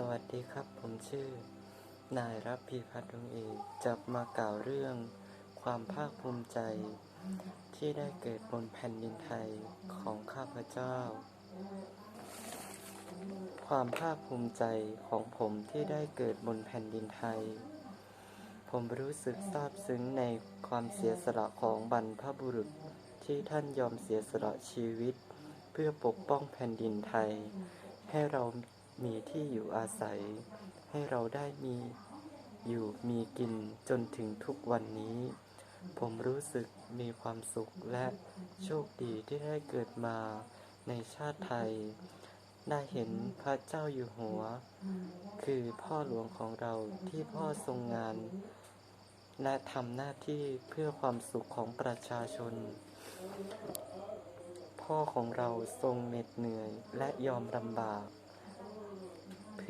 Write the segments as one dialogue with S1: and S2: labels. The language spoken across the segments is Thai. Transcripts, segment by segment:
S1: สวัสดีครับ ผมชื่อ นายรับพีพัฒน์ดวงเอกจะมากล่าวเรื่อง ความภาคภูมิใจ ที่ได้เกิดบนแผ่นดินไทยของข้าพเจ้า ความภาคภูมิใจของผมที่ได้เกิดบนแผ่นดินไทย ผมรู้สึกซาบซึ้งในความเสียสละของบรรพบุรุษที่ท่านยอมเสียสละชีวิต เพื่อปกป้องแผ่นดินไทย ให้เรา มีที่อยู่อาศัย ให้เราได้มีอยู่มีกินจนถึงทุกวันนี้ ผมรู้สึกมีความสุขและโชคดีที่ได้เกิดมาในชาติไทย ได้เห็นพระเจ้าอยู่หัว คือพ่อหลวงของเราที่พ่อทรงงาน และทำหน้าที่เพื่อความสุขของประชาชน พ่อของเราทรงเหน็ดเหนื่อยและยอมลำบาก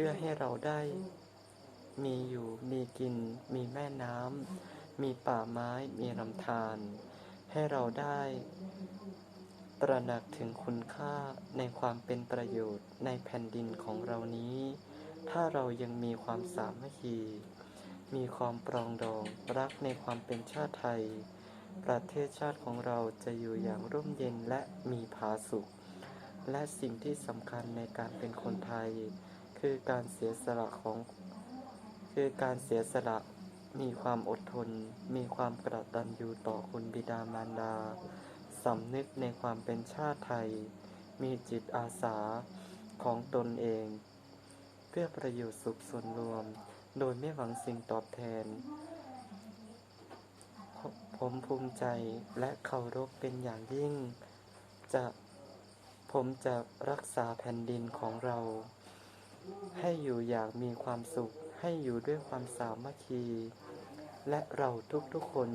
S1: พื่อให้เราได้ มีอยู่มีกิน มีแม่น้ำมีป่าไม้ มีลำธารให้เราได้ตระหนักถึงคุณค่าในความเป็นประโยชน์ในแผ่นดินของเรานี้ ถ้าเรายังมีความสามัคคี มีความปรองดองรักในความเป็นชาติไทย ประเทศชาติของเราจะอยู่อย่างร่มเย็นและมีผาสุข และสิ่งที่สำคัญในการเป็นคนไทย คือการเสียสละของ คือการเสียสละมีความอดทน มีความกระตันยูต่อคุณบิดามารดา สำนึกในความเป็นชาติไทย มีจิตอาสาของตนเอง เพื่อประโยชน์สุขส่วนรวม โดยไม่หวังสิ่งตอบแทน ผมผมภูมิใจและเคารพเป็นอย่างยิ่ง จะผมจะรักษาแผ่นดินของเรา ให้อยู่อย่างมีความสุข ให้อยู่ด้วยความสามัคคี และเราทุกๆคน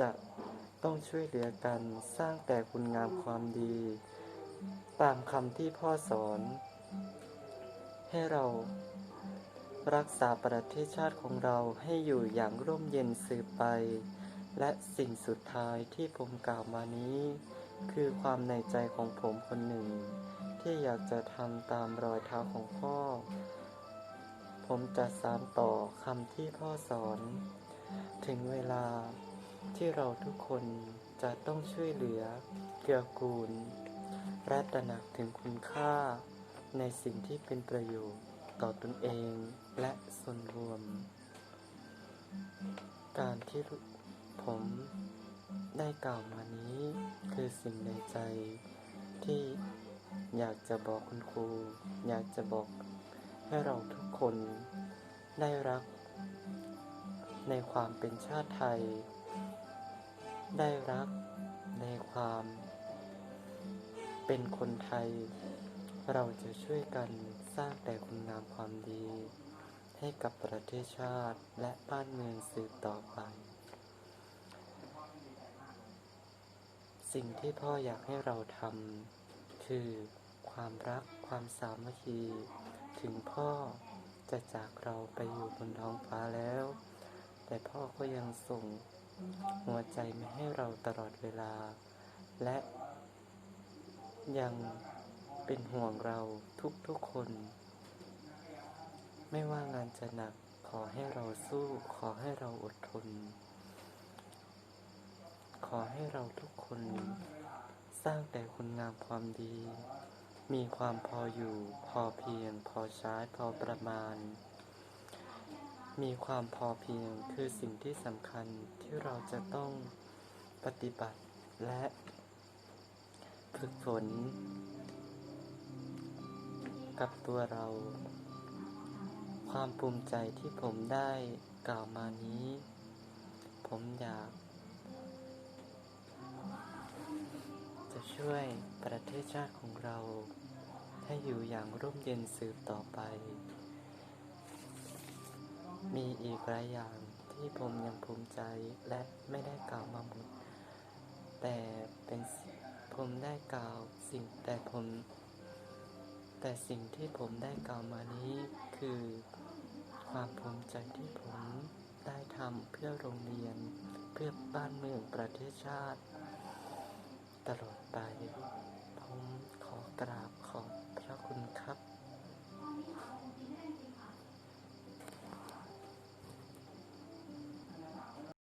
S1: จะต้องช่วยเหลือกันสร้างแต่คุณงามความดี ตามคำที่พ่อสอน ให้เรารักษาประเทศชาติของเราให้อยู่อย่างร่มเย็นสืบไป และสิ่งสุดท้ายที่ผมกล่าวมานี้ คือความในใจของผมคนหนึ่ง ที่อยากจะทำตามรอยเท้าของพ่อ ผมจะสานต่อคำที่พ่อสอน ถึงเวลาที่เราทุกคนจะต้องช่วยเหลือ เกื้อกูล และตระหนักถึงคุณค่า ในสิ่งที่เป็นประโยชน์ต่อตนเองและส่วนรวม การที่ผม ได้กล่าวมานี้คือสิ่งในใจ ที่อยากจะบอกคุณครู อยากจะบอกให้เราทุกคนได้รัก ในความเป็นชาติไทย ได้รักในความ เป็นคนไทย เราจะช่วยกันสร้างแต่คุณงามความดี ให้กับประเทศชาติและบ้านเมืองสืบต่อไป สิ่งที่พ่ออยากให้เราทำคือความรักความสามัคคี ถึงพ่อจะจากเราไปอยู่บนท้องฟ้าแล้ว แต่พ่อก็ยังส่งหัวใจมาให้เราตลอดเวลา และยังเป็นห่วงเราทุกๆคน ไม่ว่างานจะหนักขอให้เราสู้ขอให้เราอดทน ขอให้เราทุกคน สร้างแต่คุณงามความดี มีความพออยู่ พอเพียง พอใช้พอประมาณ มีความพอเพียงคือสิ่งที่สำคัญที่เราจะต้องปฏิบัติและฝึกฝน กับตัวเรา ความภูมิใจที่ผมได้กล่าวมานี้ ผมอยาก จะช่วยประเทศชาติของเรา ให้อยู่อย่างร่มเย็นสืบต่อไป มีอีกหลายอย่างที่ผมยังภูมิใจและไม่ได้กล่าวมาหมด แต่เป็นผมได้กล่าวสิ่งแต่ผมแต่สิ่งที่ผมได้กล่าวมานี้คือ ความภูมิใจที่ผมได้ทำเพื่อโรงเรียน เพื่อบ้านเมืองประเทศชาติ ตลอดไป